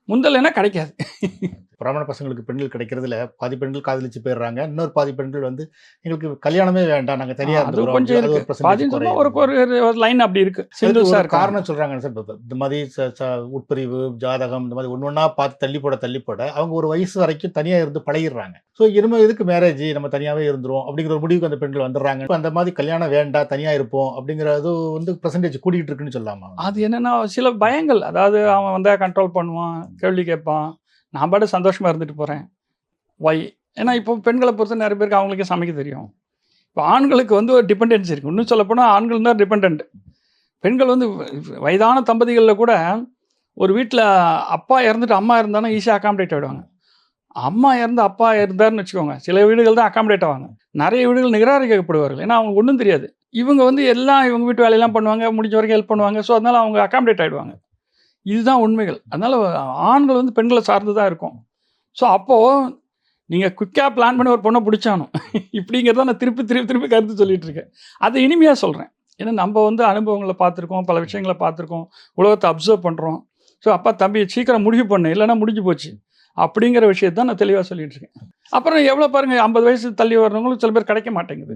முந்தலைன்னா கிடைக்காது. பிராமண பசங்களுக்கு பெண்கள் கிடைக்கிறதுல பாதி பெண்கள் காதலிச்சு போயிடுறாங்க. இன்னொரு பாதி பெண்கள் வந்து எங்களுக்கு கல்யாணமே வேண்டாம். நாங்க தனியா அது இருந்துக்கிறோம். கொஞ்சம் ஒரு ஒரு லைன் அப்படி இருக்கு. இருக்கு காரணம் சொல்றாங்க சார் இந்த மாதிரி உட்பிரிவு ஜாதகம் இந்த மாதிரி ஒன்று ஒன்றா பார்த்து தள்ளி போட தள்ளி போட அவங்க ஒரு வயசு வரைக்கும் தனியா இருந்து பழகிடுறாங்க. ஸோ இனிமே எதுக்கு மேரேஜ் நம்ம தனியாவே இருந்துரும் அப்படிங்கிற ஒரு முடிவுக்கு அந்த பெண்கள் வந்துடுறாங்க. அந்த மாதிரி கல்யாணம் வேண்டாம் தனியா இருப்போம் அப்படிங்கிறது வந்து பெர்சன்டேஜ் கூட்டிகிட்டு இருக்குன்னு சொல்லலாமா? அது என்னன்னா சில பயங்கள். அதாவது அவன் வந்தா கண்ட்ரோல் பண்ணுவான் கேள்வி கேட்பான். நான் பாட்டு சந்தோஷமாக இருந்துட்டு போகிறேன் வை ஏன்னா இப்போ பெண்களை பொறுத்த நிறைய பேருக்கு அவங்களுக்கே சமைக்க தெரியும். இப்போ ஆண்களுக்கு வந்து ஒரு டிபெண்டன்ஸ் இருக்குது இன்னும் சொல்லப்போனால் ஆண்கள் தான் டிபெண்ட் பெண்கள் வந்து வ- வயதான தம்பதிகளில் கூட ஒரு வீட்டில் அப்பா இறந்துட்டு அம்மா இருந்தாலும் ஈஸியாக அகாமடேட் ஆகிடுவாங்க அம்மா இறந்து அப்பா இருந்தார்னு வச்சுக்கோங்க. சில வீடுகள் தான் அகாமடேட் ஆவாங்க. நிறைய வீடுகள் நிராகரிக்கப்படுவார்கள். ஏன்னா அவங்க ஒன்றும் தெரியாது. இவங்க வந்து எல்லாம் இவங்க வீட்டு வேலையெல்லாம் பண்ணுவாங்க முடிஞ்ச வரைக்கும் ஹெல்ப் பண்ணுவாங்க. ஸோ அதனால் அவங்க அகாமடேட் ஆகிடுவாங்க இதுதான் உண்மைகள். அதனால் ஆண்கள் வந்து பெண்களை சார்ந்து தான் இருக்கும் ஸோ அப்போது நீங்கள் குயிக்காக பிளான் பண்ணி ஒரு பொண்ணை பிடிச்சானும் இப்படிங்கிறத நான் திருப்பி திருப்பி திருப்பி கருத்து சொல்லிகிட்ருக்கேன் இருக்கேன். அதை இனிமையாக சொல்கிறேன் ஏன்னா நம்ம வந்து அனுபவங்களை பார்த்துருக்கோம் பல விஷயங்களை பார்த்துருக்கோம் உலகத்தை அப்சர்வ் பண்ணுறோம் ஸோ அப்பா தம்பி சீக்கிரம் முடிவு பண்ணு. இல்லைன்னா முடிஞ்சு போச்சு. அப்படிங்கிற விஷயத்தை நான் தெளிவாக சொல்லிகிட்டு இருக்கேன். அப்புறம் எவ்வளோ பாருங்கள் ஐம்பது வயசு தள்ளி வர்றவங்களும் சில பேர் கிடைக்க மாட்டேங்குது.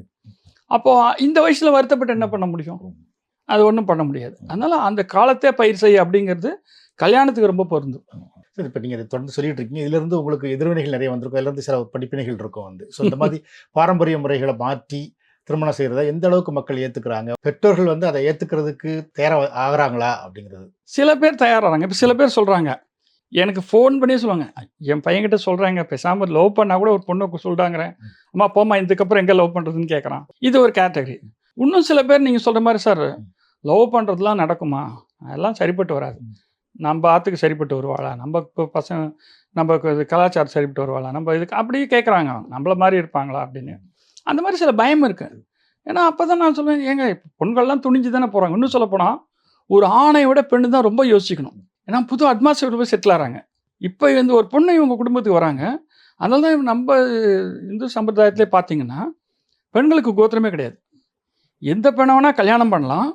அப்போது இந்த வயசில் வருத்தப்பட்டு என்ன பண்ண முடியும்? அது ஒன்றும் பண்ண முடியாது. அதனால் அந்த காலத்தே பயிர் செய்ய அப்படிங்கிறது கல்யாணத்துக்கு ரொம்ப பொருந்தும். சரி இப்போ நீங்கள் இதை தொடர்ந்து சொல்லிட்டு இருக்கீங்க. இதுல இருந்து உங்களுக்கு எதிர்வினைகள் நிறைய வந்திருக்கும். இதுல இருந்து சில படிப்பினைகள் இருக்கும் வந்து. ஸோ இந்த மாதிரி பாரம்பரிய முறைகளை மாற்றி திருமணம் செய்யறத எந்த அளவுக்கு மக்கள் ஏத்துக்கிறாங்க? பெற்றோர்கள் வந்து அதை ஏத்துக்கிறதுக்கு தயாரா ஆகுறாங்களா அப்படிங்கிறது. சில பேர் தயாராகிறாங்க இப்போ சில பேர் சொல்கிறாங்க எனக்கு ஃபோன் பண்ணி சொல்லுவாங்க. என் பையன்கிட்ட சொல்கிறாங்க பேசாமல் லவ் பண்ணால் கூட ஒரு பொண்ணு சொல்கிறாங்கிறேன் அம்மா போம்மா இதுக்கப்புறம் எங்கே லவ் பண்ணுறதுன்னு கேட்குறான் இது ஒரு கேட்டகரி இன்னும் சில பேர் நீங்கள் சொல்கிற மாதிரி சார் லவ் பண்ணுறதுலாம் நடக்குமா? அதெல்லாம் சரிப்பட்டு வராது. நம்ம ஆற்றுக்கு சரிப்பட்டு வருவாளா? நம்ம இப்போ பசங்க நம்ம கலாச்சாரம் சரிப்பட்டு வருவாளா? நம்ம இதுக்கு அப்படியே கேட்குறாங்க நம்மள மாதிரி இருப்பாங்களா அப்படின்னு. அந்த மாதிரி சில பயம் இருக்குது ஏன்னா அப்போ தான் நான் சொல்லுவேன் ஏங்க இப்போ பொண்கள்லாம் துணிஞ்சு தானே போகிறாங்க இன்னும் சொல்ல போனால் ஒரு ஆணை விட பெண்ணு தான் ரொம்ப யோசிக்கணும். ஏன்னா புது அட்மாஸ்பியர் போய் செட்டில் ஆகிறாங்க இப்போ இந்த ஒரு பொண்ணு இவங்க குடும்பத்துக்கு வராங்க. அதனால தான் நம்ம இந்து சம்பிரதாயத்திலே பார்த்தீங்கன்னா பெண்களுக்கு கோத்திரமே கிடையாது. எந்த பெண்ணை வேணால் கல்யாணம் பண்ணலாம்.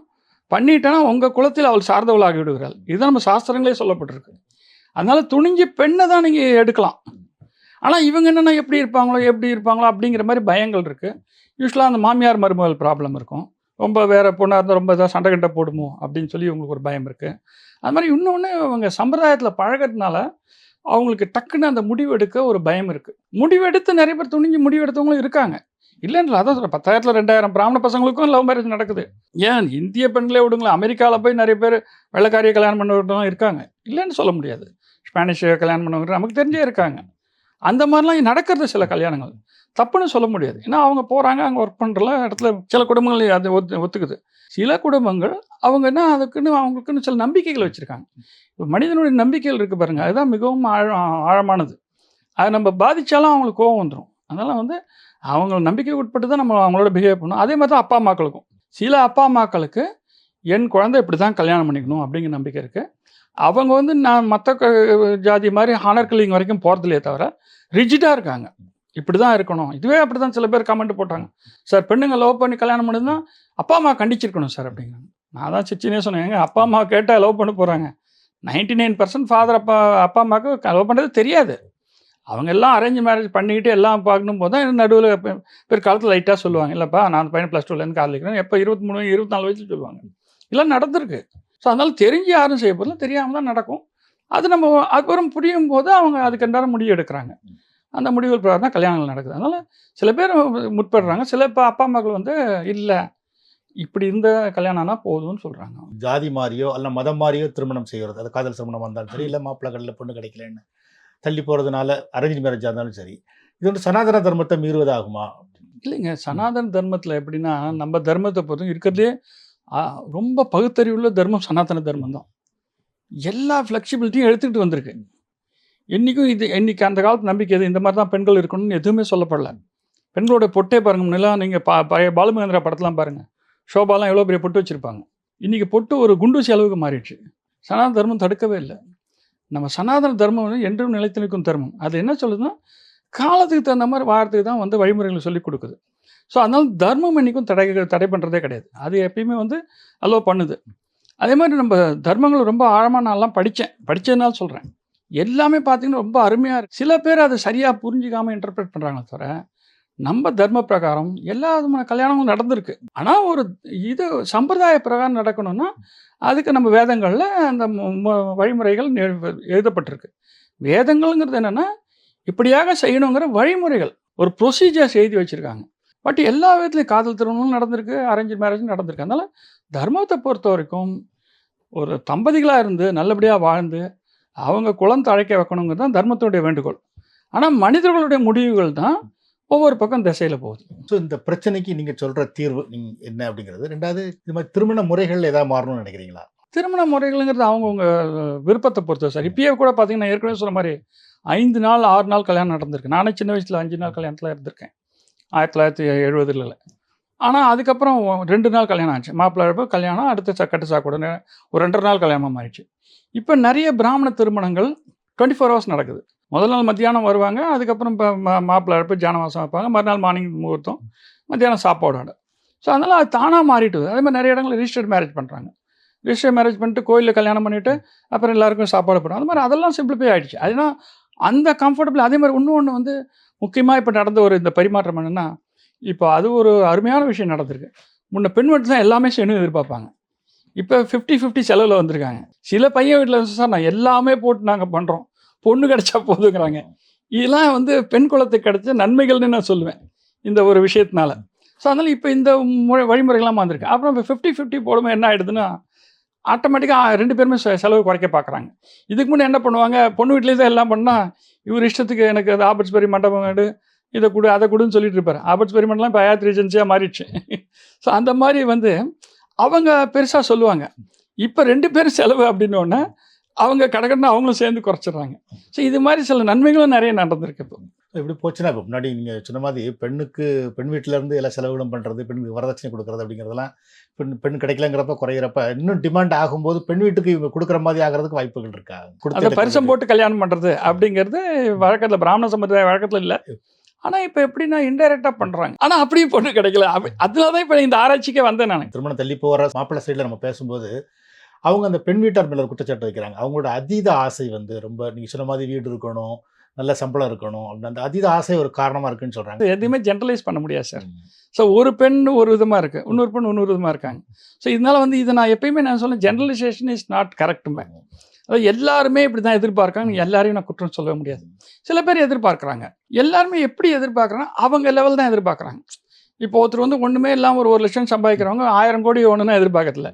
பண்ணிட்டேன்னா உங்கள் குலத்தில் அவள் சார்ந்தவளாகி விடுகிறாள். இதுதான் நம்ம சாஸ்திரங்களே சொல்லப்பட்டிருக்கு. அதனால் துணிஞ்சு பெண்ணை தான் நீங்கள் எடுக்கலாம். ஆனால் இவங்க என்னென்ன எப்படி இருப்பாங்களோ எப்படி இருப்பாங்களோ அப்படிங்கிற மாதிரி பயங்கள் இருக்குது யூஸ்வலாக அந்த மாமியார் மருமகள் ப்ராப்ளம் இருக்கும். ரொம்ப வேறு பொண்ணாக இருந்தால் ரொம்ப இதாக சண்டை கண்டை போடுமோ அப்படின்னு சொல்லி உங்களுக்கு ஒரு பயம் இருக்குது அது மாதிரி இன்னொன்று அவங்க சம்பிரதாயத்தில் பழகிறதுனால அவங்களுக்கு டக்குன்னு அந்த முடிவு எடுக்க ஒரு பயம் இருக்குது முடிவெடுத்து நிறைய பேர் துணிஞ்சு முடிவு எடுத்தவங்களும் இருக்காங்க. இல்லைன்ற அதான் சொல்கிறேன் பத்தாயிரத்தில் ரெண்டாயிரம் பிராமண பசங்களுக்கும் லவ் மேரேஜ் நடக்குது. ஏன்? இந்திய பெண்களே விடுங்களேன். அமெரிக்காவில் போய் நிறைய பேர் வெள்ளக்காரியை கல்யாணம் பண்ணுறவங்க இருக்காங்க. இல்லைன்னு சொல்ல முடியாது. ஸ்பானிஷ் கல்யாணம் பண்ணவங்க நமக்கு தெரிஞ்சே இருக்காங்க. அந்த மாதிரிலாம் நடக்கிறது சில கல்யாணங்கள். தப்புன்னு சொல்ல முடியாது. ஏன்னா அவங்க போகிறாங்க அங்கே ஒர்க் பண்ணுற இடத்துல சில குடும்பங்கள் அது ஒத்து ஒத்துக்குது. சில குடும்பங்கள் அவங்க என்ன அதுக்குன்னு அவங்களுக்குன்னு சில நம்பிக்கைகள் வச்சுருக்காங்க. இப்போ மனிதனுடைய நம்பிக்கைகள் இருக்குது பாருங்கள் அதுதான் மிகவும் ஆழ ஆழமானது. அதை நம்ம பாதித்தாலும் அவங்களுக்கு கோவம் வந்துடும் அதனால் வந்து அவங்க நம்பிக்கை உட்பட்டு தான் நம்ம அவங்களோட பிஹேவ் பண்ணணும். அதே மாதிரி தான் அப்பா அம்மாக்களுக்கும். சில அப்பா அம்மாக்களுக்கு என் குழந்தை இப்படி தான் கல்யாணம் பண்ணிக்கணும் அப்படிங்கிற நம்பிக்கை இருக்குது அவங்க வந்து நான் மற்ற ஜாதி மாதிரி ஹானர் கில்லிங் வரைக்கும் போகிறதுலையே தவிர ரிஜிட்டாக இருக்காங்க. இப்படி தான் இருக்கணும். இதுவே அப்படி தான் சில பேர் கமெண்ட் போட்டாங்க. சார் பெண்ணுங்க லவ் பண்ணி கல்யாணம் பண்ணுதுன்னா அப்பா அம்மா கண்டிச்சிருக்கணும் சார் அப்படிங்கிறாங்க நான் தான் சிச்சினே சொன்னேன். எங்கள் அப்பா அம்மா கேட்டால் லவ் பண்ண போகிறாங்க நைன்டி நைன் பர்சன்ட் ஃபாதர் அப்பா அப்பா அம்மாவுக்கு லவ் பண்ணுறது தெரியாது. அவங்க எல்லாம் அரேஞ்ச் மேரேஜ் பண்ணிக்கிட்டு எல்லாம் பார்க்கணும் போது தான் நடுவில் பிற்காலத்தில் லைட்டாக சொல்லுவாங்க. இல்லைப்பா நான் அந்த பையன் ப்ளஸ் டூலேருந்து காதலிக்கிறேன். எப்போ இருபத்தி மூணு இருபத்தி நாலு வயசுல சொல்லுவாங்க. எல்லாம் நடந்திருக்கு. ஸோ அதனால் தெரிஞ்சு யாரும் செய்ய போதில்லை தெரியாமல் தான் நடக்கும். அது நம்ம அப்புறம் புரியும் போது அவங்க அதுக்கு நேரம் முடிவு எடுக்கிறாங்க. அந்த முடிவுகள் பிரகாரம் தான் கல்யாணங்கள் நடக்குது. அதனால் சில பேர் முற்படுறாங்க. சில இப்போ அப்பா அம்மாக்கள் வந்து இல்லை இப்படி இருந்த கல்யாணம்னா போதும்னு சொல்கிறாங்க ஜாதி மாதிரியோ அல்ல மதம் மாதிரியோ திருமணம் செய்கிறது அது காதல் திருமணம் வந்தாலும் சரி இல்லை மாப்பிள்ளை பொண்ணு கிடைக்கலன்னு. தள்ளி போகிறதுனால அரேஞ்ச் மேரேஜாக இருந்தாலும் சரி இது வந்து சனாதன தர்மத்தை மீறுவதாகுமா? இல்லைங்க. சனாதன தர்மத்தில் எப்படின்னா நம்ம தர்மத்தை பொறுத்தும் இருக்கிறதே ரொம்ப பகுத்தறிவுள்ள தர்மம் சனாதன தர்மம் தான் எல்லா ஃப்ளெக்சிபிலிட்டியும் எடுத்துக்கிட்டு வந்திருக்கு. என்றைக்கும் இது இன்னைக்கு அந்த காலத்து நம்பிக்கை எது இந்த மாதிரி தான் பெண்கள் இருக்கணும்னு எதுவுமே சொல்லப்படல. பெண்களோட பொட்டே பாருங்க முன்னெல்லாம் நீங்கள் பா பழைய பாலுமகேந்திரா படத்தெலாம் பாருங்கள் ஷோபாலாம் எவ்வளோ பெரிய பொட்டு வச்சுருப்பாங்க. இன்றைக்கி பொட்டு ஒரு குண்டூசி அளவுக்கு மாறிடுச்சு. சனாதன தர்மம் தடுக்கவே இல்லை. நம்ம சனாதன தர்மம் வந்து என்றும் நிலைத்து நிற்கும் தர்மம். அது என்ன சொல்லுதுன்னா காலத்துக்கு தகுந்த மாதிரி வாரத்துக்கு தான் வந்து வழிமுறைகளை சொல்லி கொடுக்குது. ஸோ அதனால தர்மம் என்றைக்கும் தடை தடை பண்ணுறதே கிடையாது. அது எப்பயுமே வந்து அலோ பண்ணுது. அதே மாதிரி நம்ம தர்மங்கள் ரொம்ப ஆழமாக நான்லாம் படித்தேன். படித்ததுனால சொல்கிறேன் எல்லாமே பார்த்தீங்கன்னா ரொம்ப அருமையாக இருக்குது சில பேர் அதை சரியாக புரிஞ்சிக்காமல் இன்டர்பிரேட் பண்ணுறாங்களே தவிர நம்ம தர்ம பிரகாரம் எல்லா விதமான கல்யாணமும் நடந்திருக்கு. ஆனால் ஒரு இது சம்பிரதாய பிரகாரம் நடக்கணும்னா அதுக்கு நம்ம வேதங்களில் அந்த வழிமுறைகள் எழுதப்பட்டிருக்கு. வேதங்கள்ங்கிறது என்னென்னா இப்படியாக செய்யணுங்கிற வழிமுறைகள். ஒரு ப்ரொசீஜர்ஸ் எழுதி வச்சுருக்காங்க. பட் எல்லா விதத்துலையும் காதல் திருமணம் நடந்திருக்கு அரேஞ்ச் மேரேஜும் நடந்திருக்கு. அதனால் தர்மத்தை பொறுத்த வரைக்கும் ஒரு தம்பதிகளாக இருந்து நல்லபடியாக வாழ்ந்து அவங்க குளம் தழைக்க வைக்கணுங்கிறது தான் தர்மத்துடைய வேண்டுகோள். ஆனால் மனிதர்களுடைய முடிவுகள் தான் ஒவ்வொரு பக்கம் திசையில் போகுது. ஸோ இந்த பிரச்சனைக்கு நீங்கள் சொல்கிற தீர்வு நீங்க என்ன அப்படிங்கிறது? ரெண்டாவது இது மாதிரி திருமண முறைகள் ஏதாவது மாறணும்னு நினைக்கிறீங்களா? திருமண முறைகள்ங்கிறது அவங்கவுங்க விருப்பத்தை பொறுத்தது சார். இப்பயே கூட பார்த்தீங்கன்னா ஏற்கனவே சொன்ன மாதிரி ஐந்து நாள் ஆறு நாள் கல்யாணம் நடந்திருக்கு. நானே சின்ன வயசில் அஞ்சு நாள் கல்யாணத்தில் இருந்திருக்கேன். ஆயிரத்தி தொள்ளாயிரத்தி எழுபதுல ஆனால் அதுக்கப்புறம் ரெண்டு நாள் கல்யாணம் ஆச்சு. மாப்பிள்ளை கல்யாணம் அடுத்த ச கட்டு சாக்கூட ஒரு ரெண்டரை நாள் கல்யாணமாக மாறிடுச்சு இப்போ நிறைய பிராமண திருமணங்கள் டுவெண்ட்டி ஃபோர் ஹவர்ஸ் நடக்குது. முதல் நாள் மத்தியானம் வருவாங்க அதுக்கப்புறம் இப்போ மா மாப்பிள்ளை அழைப்பு ஜானவாசம் வைப்பாங்க. மறுநாள் மார்னிங் முகூர்த்தம் மத்தியானம் சாப்பாடோட ஸோ அதனால் அது தானாக மாறிட்டு அதே மாதிரி நிறைய இடங்களில் ரிஜிஸ்டர்ட் மேரேஜ் பண்ணுறாங்க ரிஜிஸ்டர் மேரேஜ் பண்ணிட்டு கோயிலில் கல்யாணம் பண்ணிவிட்டு அப்புறம் எல்லாருக்கும் சாப்பாடு போடும் அது மாதிரி அதெல்லாம் சிம்பிளிஃபை ஆகிடுச்சு அதுனா அந்த கம்ஃபர்டபுள் அதே மாதிரி இன்னும் ஒன்று வந்து முக்கியமாக இப்போ நடந்த ஒரு இந்த பரிமாற்றம் என்னென்னா இப்போ அது ஒரு அருமையான விஷயம் நடந்திருக்கு. முன்ன பெண் வீட்டு தான் எல்லாமே செய்யணும் எதிர்பார்ப்பாங்க. இப்போ ஃபிஃப்டி ஃபிஃப்டி செலவில் வந்திருக்காங்க. சில பையன் வீட்டில் சார் நான் எல்லாமே போட்டு நாங்கள் பண்ணுறோம் பொண்ணு கிடைச்சா போதுங்கிறாங்க. இதெல்லாம் வந்து பெண் குலத்துக்கு கிடைச்ச நன்மைகள்னு நான் சொல்லுவேன். இந்த ஒரு விஷயத்தினால. ஸோ அதனால் இப்போ இந்த முறை வழிமுறைகள்லாம் வந்திருக்கு. அப்புறம் இப்போ ஃபிஃப்டி ஃபிஃப்டி போடும்போது என்ன ஆகிடுதுன்னா ஆட்டோமேட்டிக்காக ரெண்டு பேருமே செ- செலவு குறைக்க பார்க்குறாங்க இதுக்கு முன்னே என்ன பண்ணுவாங்க? பொண்ணு வீட்டிலே தான் எல்லாம் பண்ணால் இவர் இஷ்டத்துக்கு எனக்கு அது ஆபர்ட்ஸ்பெரி மண்டபம் வேண்டு இதை கொடு அதை கொடுன்னு சொல்லிட்டு இருப்பார். ஆபர்ட்ஸ்பெரி மண்டலம் இப்போ ஹயாத் ஏஜென்சியாக மாறிடுச்சு. ஸோ அந்த மாதிரி வந்து அவங்க பெருசாக சொல்லுவாங்க. இப்போ ரெண்டு பேரும் செலவு அப்படின்னோடனே அவங்க கடகடன்னு அவங்களும் சேர்ந்து குறைச்சிடுறாங்க. ஸோ இது மாதிரி சில நன்மைகளும் நிறைய நடந்திருக்கு இப்போ. இப்படி போச்சுன்னா இப்போ முன்னாடி நீங்கள் சொன்ன மாதிரி பெண்ணுக்கு பெண் வீட்டில இருந்து எல்லா செலவுகளும் பண்ணுறது பெண்ணுக்கு வரதட்சணை கொடுக்கறது அப்படிங்கிறதெல்லாம் பெண் பெண் கிடைக்கலங்கிறப்ப குறையிறப்ப இன்னும் டிமாண்ட் ஆகும்போது பெண் வீட்டுக்கு இவங்க கொடுக்குற மாதிரி ஆகிறதுக்கு வாய்ப்புகள் இருக்கா? அந்த பரிசம் போட்டு கல்யாணம் பண்ணுறது அப்படிங்கிறது வழக்கத்தில் பிராமண சம்பிரதாய வழக்கத்தில் இல்லை. ஆனால் இப்போ எப்படின்னா இன்டைரக்டாக பண்ணுறாங்க ஆனால் அப்படியும் பொண்ணு கிடைக்கல. அப்ப- அதனால தான் இப்போ இந்த ஆராய்ச்சிக்கே வந்தேன் நான். திருமணம் தள்ளி போகிற மாப்பிள்ளை சைடில் நம்ம பேசும்போது அவங்க அந்த பெண் வீட்டார் மேல குற்றச்சாட்டு வைக்கிறாங்க. அவங்களோட அதீத ஆசை வந்து ரொம்ப நீங்கள் சொன்ன மாதிரி வீடு இருக்கணும் நல்ல சம்பளம் இருக்கணும் அப்படின்னு அந்த அதீத ஆசை ஒரு காரணமாக இருக்குன்னு சொல்கிறாங்க எதுவுமே ஜென்ரலைஸ் பண்ண முடியாது சார். ஸோ ஒரு பெண் ஒரு விதமாக இருக்குது இன்னொரு பெண் இன்னொரு விதமாக இருக்காங்க. ஸோ இதனால வந்து இதை நான் எப்பயுமே நான் சொல்ல ஜென்ரலைசேஷன் இஸ் நாட் கரெக்டுமே அதாவது எல்லாருமே இப்படி தான் எதிர்பார்க்காங்க எல்லாரையும் நான் குற்றம் சொல்ல முடியாது. சில பேர் எதிர்பார்க்குறாங்க. எல்லாருமே எப்படி எதிர்பார்க்குறாங்க அவங்க லெவல் தான் எதிர்பார்க்குறாங்க. இப்போ ஒருத்தர் வந்து ஒன்றுமே இல்லாமல் ஒரு ஒரு லட்சம் சம்பாதிக்கிறவங்க ஆயிரம் கோடி வேணும்னு எதிர்பார்க்கறதில்ல.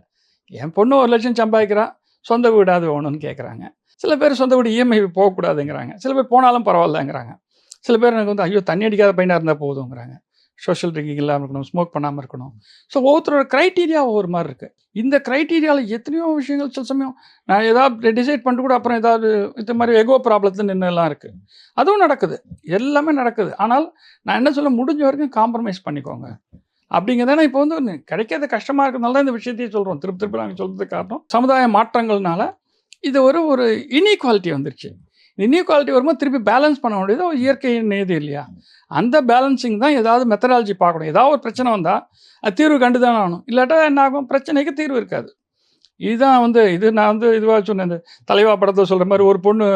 என் பொண்ணு ஒரு லட்சம் சம்பாதிக்கிறான். சொந்த வீடாது வேணும்னு கேட்குறாங்க சில பேர் சொந்த வீடு இஎம்ஐ போகக்கூடாதுங்கிறாங்க. சில பேர் போனாலும் பரவாயில்லங்கிறாங்க. சில பேர் எனக்கு வந்து ஐயோ தண்ணி அடிக்காத பையனாக இருந்தால் போதுங்கிறாங்க. சோஷியல் ட்ரிங்கிங் இல்லாமல் இருக்கணும் ஸ்மோக் பண்ணாமல் இருக்கணும். ஸோ ஒவ்வொருத்தரோட க்ரைட்டீரியா ஒவ்வொரு மாதிரி இருக்குது இந்த க்ரைட்டீரியாவில் எத்தனையோ விஷயங்கள் சில சமயம் நான் ஏதாவது டிசைட் பண்ணிட்டு கூட அப்புறம் ஏதாவது இந்த மாதிரி எகோ ப்ராப்ளத்தில் நின்றுலாம் இருக்குது அதுவும் நடக்குது. எல்லாமே நடக்குது. ஆனால் நான் என்ன சொல்ல முடிஞ்ச வரைக்கும் காம்ப்ரமைஸ் பண்ணிக்கோங்க. அப்படிங்கிறதான இப்போ வந்து ஒன்று கிடைக்காத கஷ்டமாக இருக்கிறதுனால தான் இந்த விஷயத்தையே சொல்கிறோம் திருப்பி திருப்பி நாங்கள் சொல்கிறதுக்கு காரணம் சமுதாய மாற்றங்கள்னால இது ஒரு ஒரு இன்இக்வாலிட்டி வந்துருச்சு. இன்இக்வாலிட்டி வரும்போது திருப்பி பேலன்ஸ் பண்ண வேண்டியது இயற்கையின் இயற்கை இல்லையா? அந்த பேலன்சிங் தான் ஏதாவது மெத்தடாலஜி பார்க்கணும். ஏதாவது ஒரு பிரச்சனை வந்தால் அது தீர்வு கண்டு தானே ஆகணும். இல்லாட்டா என்ன ஆகும்? பிரச்சனைக்கு தீர்வு இருக்காது. இதுதான் வந்து இது நான் வந்து இதுவாக சொன்னேன் இந்த தலைவா படத்தில் சொல்கிற மாதிரி ஒரு பொண்ணு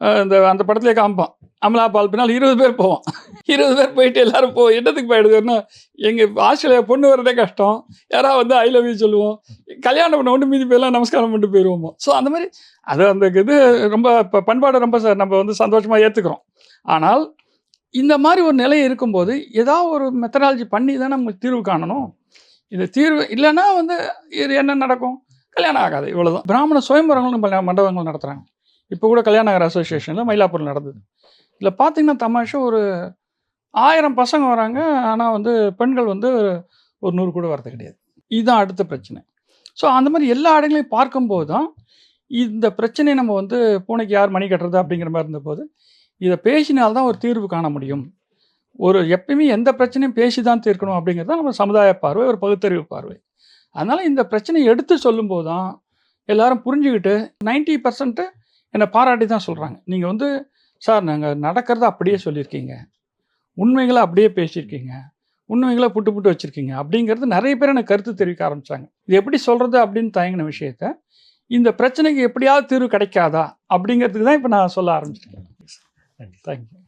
இந்த அந்த படத்துலேயே காமிப்பான். அமலா பால் பின்னால் இருபது பேர் போவோம். இருபது பேர் போயிட்டு எல்லாரும் போ என்னத்துக்கு போயிடுதுன்னா எங்கள் ஆஸ்திரேலியா பொண்ணு வரதே கஷ்டம். யாராவது வந்து ஐ லவ் யூ சொல்லுவோம். கல்யாணம் பண்ண ஒன்று மீதி பேர்லாம் நமஸ்காரம் பண்ணிட்டு போயிடுவோம் ஸோ அந்த மாதிரி அது அந்த இது ரொம்ப இப்போ பண்பாடு ரொம்ப ச- நம்ம வந்து சந்தோஷமாக ஏற்றுக்கிறோம் ஆனால் இந்த மாதிரி ஒரு நிலை இருக்கும்போது ஏதாவது ஒரு மெத்தடாலஜி பண்ணி தான் நம்ம தீர்வு காணணும். இது தீர்வு இல்லைன்னா வந்து இது என்ன நடக்கும்? கல்யாணம் ஆகாது இவ்வளோதான் பிராமண சுயம்பரங்கள் மண்டபங்கள் நடத்துகிறாங்க இப்போ கூட கல்யாண நகர் அசோசியேஷனில் மயிலாப்பூரில் நடந்தது. இதில் பார்த்தீங்கன்னா தமாஷா ஒரு ஆயிரம் பசங்க வராங்க. ஆனால் வந்து பெண்கள் வந்து ஒரு நூறு கூட வரது கிடையாது. இதுதான் அடுத்த பிரச்சனை. ஸோ அந்த மாதிரி எல்லா இடங்களையும் பார்க்கும்போது தான் இந்த பிரச்சனையை நம்ம வந்து பூனைக்கு யார் மணி கட்டுறது அப்படிங்கிற மாதிரி இருந்தபோது இதை பேசினால்தான் ஒரு தீர்வு காண முடியும். ஒரு எப்பயுமே எந்த பிரச்சனையும் பேசி தான் தீர்க்கணும் அப்படிங்கிறது தான் நம்ம சமுதாய பார்வை ஒரு பகுத்தறிவு பார்வை. அதனால் இந்த பிரச்சனையை எடுத்து சொல்லும்போது தான் எல்லாரும் புரிஞ்சுக்கிட்டு 90% பர்சன்ட்டு என்னை பாராட்டி தான் சொல்கிறாங்க நீங்கள் வந்து சார் நாங்கள் நடக்கிறத அப்படியே சொல்லியிருக்கீங்க. உண்மைகளை அப்படியே பேசியிருக்கீங்க. உண்மைகளை புட்டு புட்டு வச்சுருக்கீங்க. அப்படிங்கிறது நிறைய பேர் எனக்கு கருத்து தெரிவிக்க ஆரம்பித்தாங்க இது எப்படி சொல்கிறது அப்படின்னு தயங்கின விஷயத்த இந்த பிரச்சனைக்கு எப்படியாவது தீர்வு கிடைக்காதா அப்படிங்கிறதுக்கு தான் இப்போ நான் சொல்ல ஆரம்பிச்சிருக்கேன். தேங்க்யூ